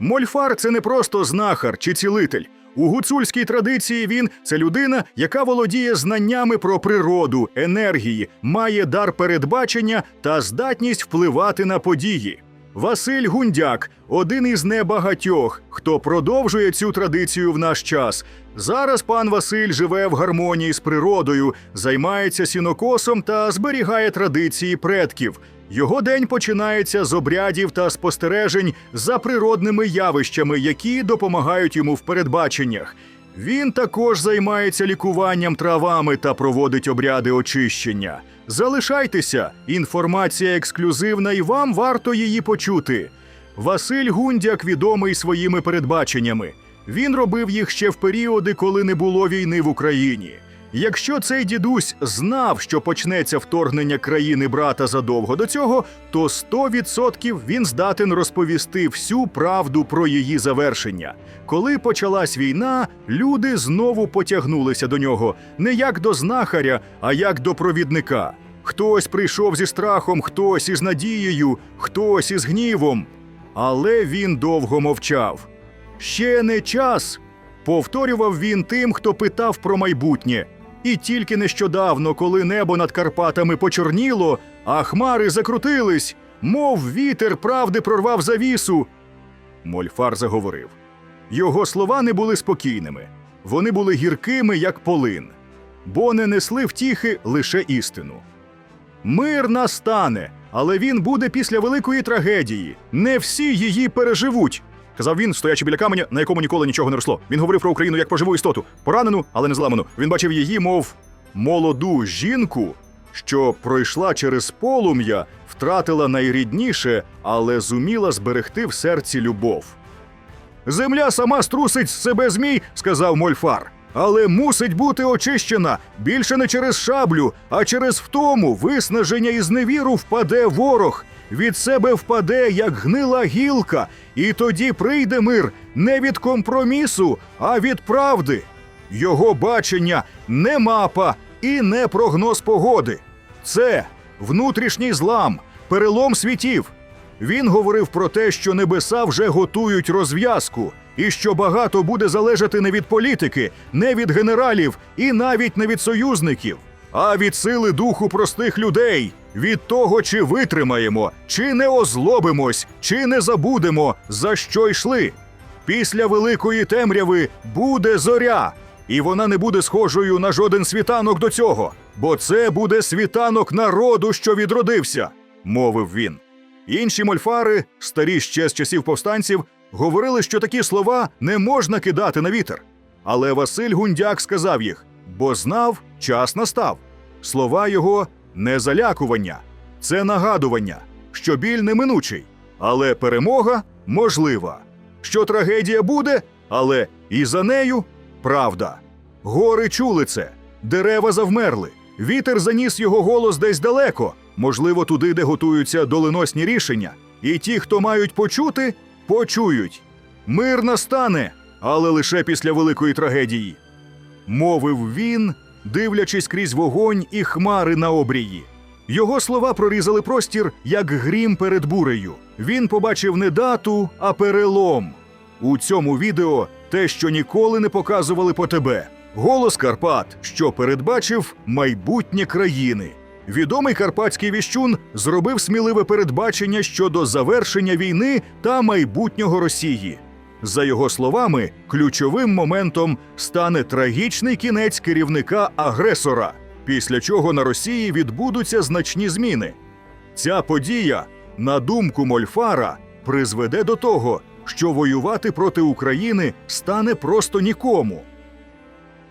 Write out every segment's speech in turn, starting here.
Мольфар це не просто знахар чи цілитель. У гуцульській традиції він це людина, яка володіє знаннями про природу, енергії, має дар передбачення та здатність впливати на події. Василь Гундяк один із небагатьох, хто продовжує цю традицію в наш час. Зараз пан Василь живе в гармонії з природою, займається сінокосом та зберігає традиції предків. Його день починається з обрядів та спостережень за природними явищами, які допомагають йому в передбаченнях. Він також займається лікуванням травами та проводить обряди очищення. Залишайтеся, інформація ексклюзивна, і вам варто її почути. Василь Гундяк відомий своїми передбаченнями. Він робив їх ще в періоди, коли не було війни в Україні. Якщо цей дідусь знав, що почнеться вторгнення країни брата задовго до цього, то 100% він здатен розповісти всю правду про її завершення. Коли почалась війна, люди знову потягнулися до нього не як до знахаря, а як до провідника. Хтось прийшов зі страхом, хтось із надією, хтось із гнівом. Але він довго мовчав. Ще не час, повторював він тим, хто питав про майбутнє. І тільки нещодавно, коли небо над Карпатами почорніло, а хмари закрутились, мов вітер правди прорвав завісу. Мольфар заговорив. Його слова не були спокійними, вони були гіркими, як полин, бо не несли втіхи лише істину. Мир настане, але він буде після великої трагедії. Не всі її переживуть. Казав він, стоячи біля каменя, на якому ніколи нічого не росло. Він говорив про Україну як про живу істоту, поранену, але не зламану. Він бачив її, мов молоду жінку, що пройшла через полум'я, втратила найрідніше, але зуміла зберегти в серці любов. Земля сама струсить з себе змій, сказав Мольфар. Але мусить бути очищена більше не через шаблю, а через втому, виснаження і зневіру впаде ворог. Від себе впаде, як гнила гілка, і тоді прийде мир не від компромісу, а від правди. Його бачення не мапа і не прогноз погоди. Це внутрішній злам, перелом світів. Він говорив про те, що небеса вже готують розв'язку, і що багато буде залежати не від політики, не від генералів і навіть не від союзників, а від сили духу простих людей, від того, чи витримаємо, чи не озлобимось, чи не забудемо, за що йшли. Після великої темряви буде зоря, і вона не буде схожою на жоден світанок до цього, бо це буде світанок народу, що відродився, мовив він. Інші мольфари, старі ще з часів повстанців, говорили, що такі слова не можна кидати на вітер. Але Василь Гундяк сказав їх, бо знав, час настав. Слова його не залякування, це нагадування, що біль неминучий, але перемога можлива. Що трагедія буде, але і за нею правда. Гори чули це, дерева завмерли. Вітер заніс його голос десь далеко, можливо, туди, де готуються доленосні рішення. І ті, хто мають почути, почують. Мир настане, але лише після великої трагедії. Мовив він, дивлячись крізь вогонь і хмари на обрії. Його слова прорізали простір, як грім перед бурею. Він побачив не дату, а перелом. У цьому відео те, що ніколи не показували по тебе. Голос Карпат, що передбачив майбутнє країни. Відомий карпатський віщун зробив сміливе передбачення щодо завершення війни та майбутнього Росії. За його словами, ключовим моментом стане трагічний кінець керівника агресора, після чого на Росії відбудуться значні зміни. Ця подія, на думку Мольфара, призведе до того, що воювати проти України стане просто нікому.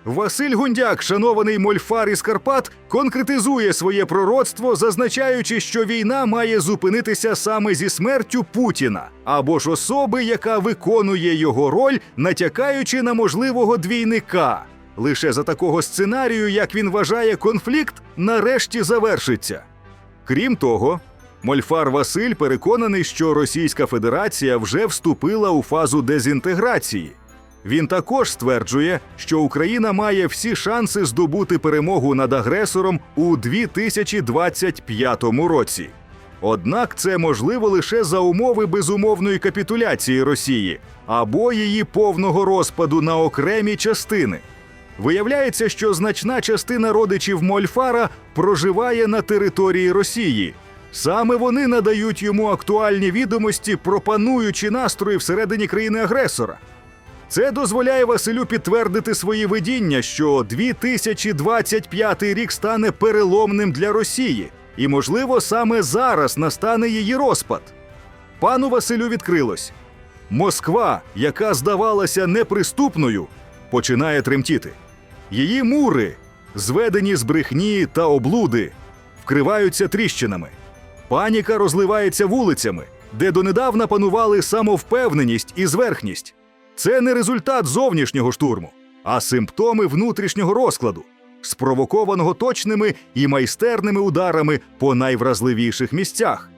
Василь Гундяк, шанований мольфар із Карпат, конкретизує своє пророцтво, зазначаючи, що війна має зупинитися саме зі смертю Путіна або ж особи, яка виконує його роль, натякаючи на можливого двійника. Лише за такого сценарію, як він вважає, конфлікт нарешті завершиться. Крім того, Мольфар Василь переконаний, що Російська Федерація вже вступила у фазу дезінтеграції. Він також стверджує, що Україна має всі шанси здобути перемогу над агресором у 2025 році. Однак це можливо лише за умови безумовної капітуляції Росії або її повного розпаду на окремі частини. Виявляється, що значна частина родичів Мольфара проживає на території Росії. Саме вони надають йому актуальні відомості про пануючі настрої всередині країни-агресора. Це дозволяє Василю підтвердити свої видіння, що 2025 рік стане переломним для Росії, і, можливо, саме зараз настане її розпад. Пану Василю відкрилось: Москва, яка здавалася неприступною, починає тремтіти. Її мури, зведені з брехні та облуди, вкриваються тріщинами. Паніка розливається вулицями, де донедавна панували самовпевненість і зверхність. Це не результат зовнішнього штурму, а симптоми внутрішнього розкладу, спровокованого точними і майстерними ударами по найвразливіших місцях.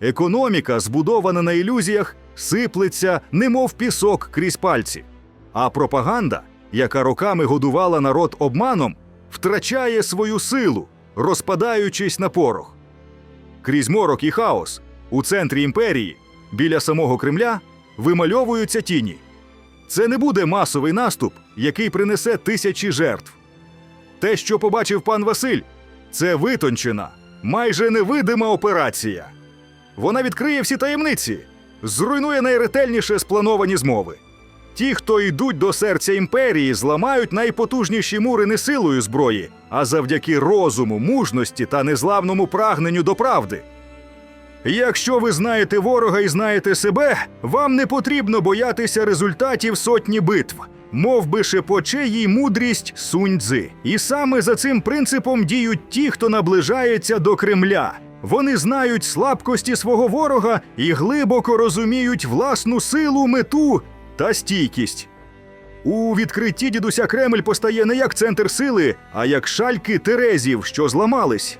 Економіка, збудована на ілюзіях, сиплеться, немов пісок крізь пальці. А пропаганда, яка роками годувала народ обманом, втрачає свою силу, розпадаючись на порох. Крізь морок і хаос у центрі імперії, біля самого Кремля, вимальовуються тіні. Це не буде масовий наступ, який принесе тисячі жертв. Те, що побачив пан Василь, це витончена, майже невидима операція. Вона відкриє всі таємниці, зруйнує найретельніше сплановані змови. Ті, хто йдуть до серця імперії, зламають найпотужніші мури не силою зброї, а завдяки розуму, мужності та незламному прагненню до правди. Якщо ви знаєте ворога і знаєте себе, вам не потрібно боятися результатів сотні битв, мов би шепоче їй мудрість сунь-дзи. І саме за цим принципом діють ті, хто наближається до Кремля. Вони знають слабкості свого ворога і глибоко розуміють власну силу, мету та стійкість. У відкритті дідуся Кремль постає не як центр сили, а як шальки терезів, що зламались.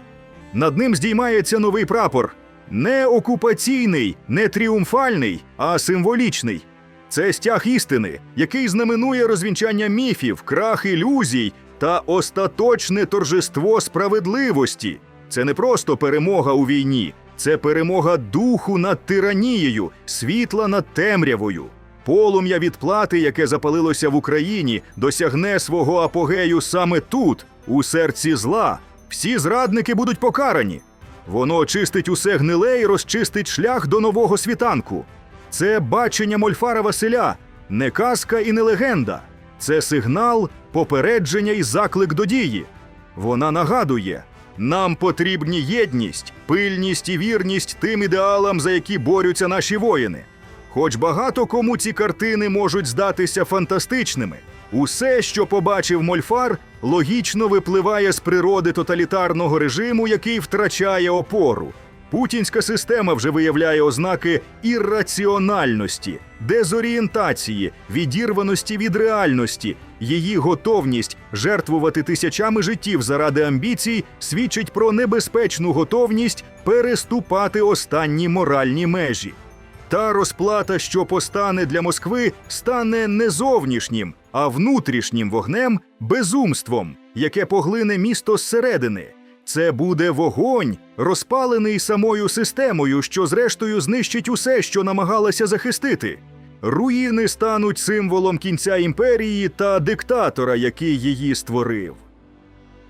Над ним здіймається новий прапор. Не окупаційний, не тріумфальний, а символічний. Це стяг істини, який знаменує розвінчання міфів, крах ілюзій та остаточне торжество справедливості. Це не просто перемога у війні, це перемога духу над тиранією, світла над темрявою. Полум'я відплати, яке запалилося в Україні, досягне свого апогею саме тут, у серці зла. Всі зрадники будуть покарані. Воно очистить усе гниле і розчистить шлях до нового світанку. Це бачення Мольфара Василя, не казка і не легенда. Це сигнал, попередження і заклик до дії. Вона нагадує: нам потрібні єдність, пильність і вірність тим ідеалам, за які борються наші воїни. Хоч багато кому ці картини можуть здатися фантастичними, усе, що побачив Мольфар, логічно випливає з природи тоталітарного режиму, який втрачає опору. Путінська система вже виявляє ознаки ірраціональності, дезорієнтації, відірваності від реальності. Її готовність жертвувати тисячами життів заради амбіцій свідчить про небезпечну готовність переступати останні моральні межі. Та розплата, що постане для Москви, стане не зовнішнім, а внутрішнім вогнем, безумством, яке поглине місто зсередини. Це буде вогонь, розпалений самою системою, що зрештою знищить усе, що намагалася захистити. Руїни стануть символом кінця імперії та диктатора, який її створив.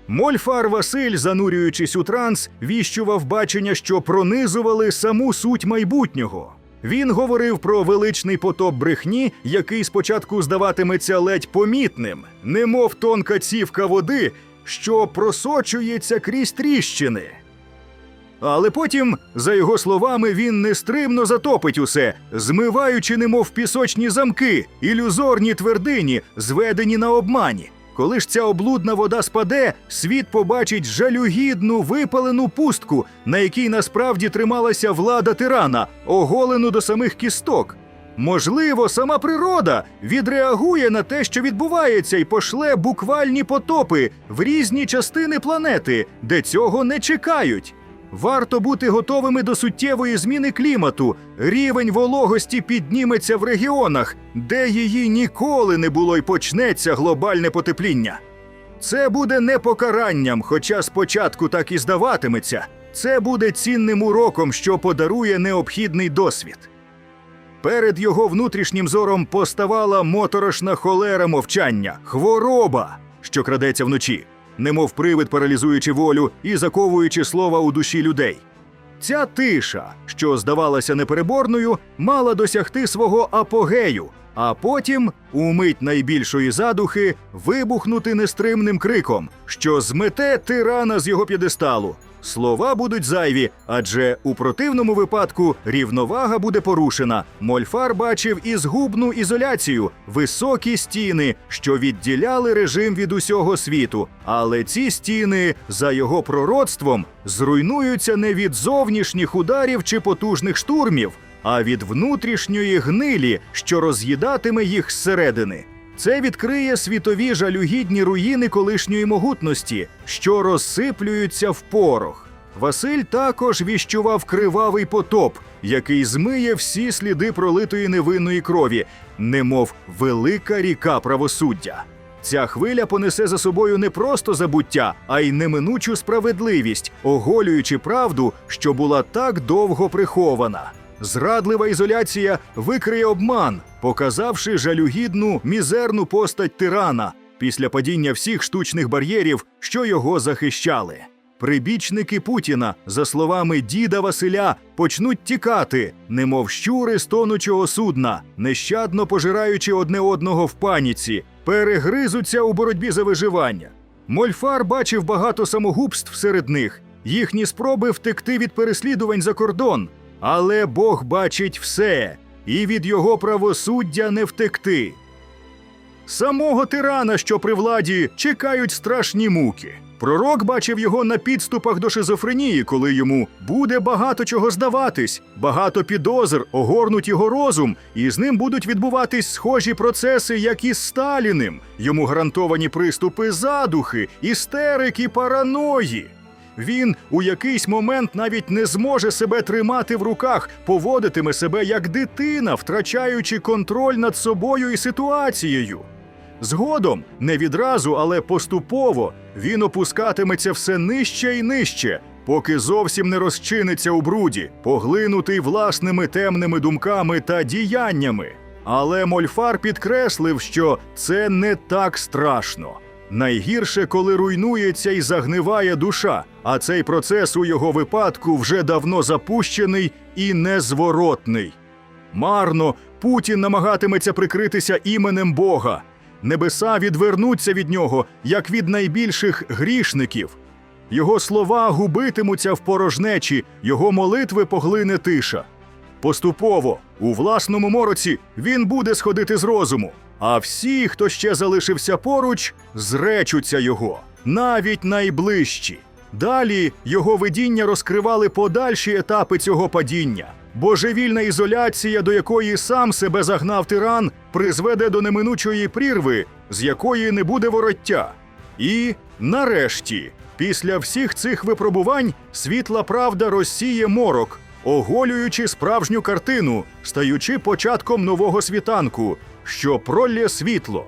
Мольфар Василь, занурюючись у транс, віщував бачення, що пронизували саму суть майбутнього. Він говорив про величний потоп брехні, який спочатку здаватиметься ледь помітним, немов тонка цівка води, що просочується крізь тріщини. Але потім, за його словами, він нестримно затопить усе, змиваючи, немов пісочні замки, ілюзорні твердині, зведені на обмані. Коли ж ця облудна вода спаде, світ побачить жалюгідну випалену пустку, на якій насправді трималася влада тирана, оголену до самих кісток. Можливо, сама природа відреагує на те, що відбувається, і пошле буквальні потопи в різні частини планети, де цього не чекають. Варто бути готовими до суттєвої зміни клімату. Рівень вологості підніметься в регіонах, де її ніколи не було й почнеться глобальне потепління. Це буде не покаранням, хоча спочатку так і здаватиметься. Це буде цінним уроком, що подарує необхідний досвід. Перед його внутрішнім зором поставала моторошна холера мовчання, хвороба, що крадеться вночі, немов привид паралізуючи волю і заковуючи слова у душі людей. Ця тиша, що здавалася непереборною, мала досягти свого апогею, а потім, у мить найбільшої задухи, вибухнути нестримним криком, що змете тирана з його п'єдесталу. Слова будуть зайві, адже у противному випадку рівновага буде порушена. Мольфар бачив і згубну ізоляцію, високі стіни, що відділяли режим від усього світу. Але ці стіни, за його пророцтвом, зруйнуються не від зовнішніх ударів чи потужних штурмів, а від внутрішньої гнилі, що роз'їдатиме їх зсередини. Це відкриє світові жалюгідні руїни колишньої могутності, що розсиплюються в порох. Василь також віщував кривавий потоп, який змиє всі сліди пролитої невинної крові, немов велика ріка правосуддя. Ця хвиля понесе за собою не просто забуття, а й неминучу справедливість, оголюючи правду, що була так довго прихована. Зрадлива ізоляція викриє обман, показавши жалюгідну мізерну постать тирана після падіння всіх штучних бар'єрів, що його захищали. Прибічники Путіна, за словами діда Василя, почнуть тікати, немов щури з тонучого судна, нещадно пожираючи одне одного в паніці, перегризуться у боротьбі за виживання. Мольфар бачив багато самогубств серед них, їхні спроби втекти від переслідувань за кордон. Але Бог бачить все, і від його правосуддя не втекти. Самого тирана, що при владі, чекають страшні муки. Пророк бачив його на підступах до шизофренії, коли йому буде багато чого здаватись, багато підозр огорнуть його розум, і з ним будуть відбуватись схожі процеси, як і з Сталіним. Йому гарантовані приступи задухи, істерики, параної. Він у якийсь момент навіть не зможе себе тримати в руках, поводитиме себе як дитина, втрачаючи контроль над собою і ситуацією. Згодом, не відразу, але поступово, він опускатиметься все нижче і нижче, поки зовсім не розчиниться у бруді, поглинутий власними темними думками та діяннями. Але Мольфар підкреслив, що це не так страшно. Найгірше, коли руйнується і загниває душа, а цей процес у його випадку вже давно запущений і незворотний. Марно Путін намагатиметься прикритися іменем Бога. Небеса відвернуться від нього, як від найбільших грішників. Його слова губитимуться в порожнечі, його молитви поглине тиша. Поступово, у власному мороці, він буде сходити з розуму, а всі, хто ще залишився поруч, зречуться його, навіть найближчі. Далі його видіння розкривали подальші етапи цього падіння. Божевільна ізоляція, до якої сам себе загнав тиран, призведе до неминучої прірви, з якої не буде вороття. І нарешті, після всіх цих випробувань, світла правда розсіє морок, оголюючи справжню картину, стаючи початком нового світанку, що пролє світло.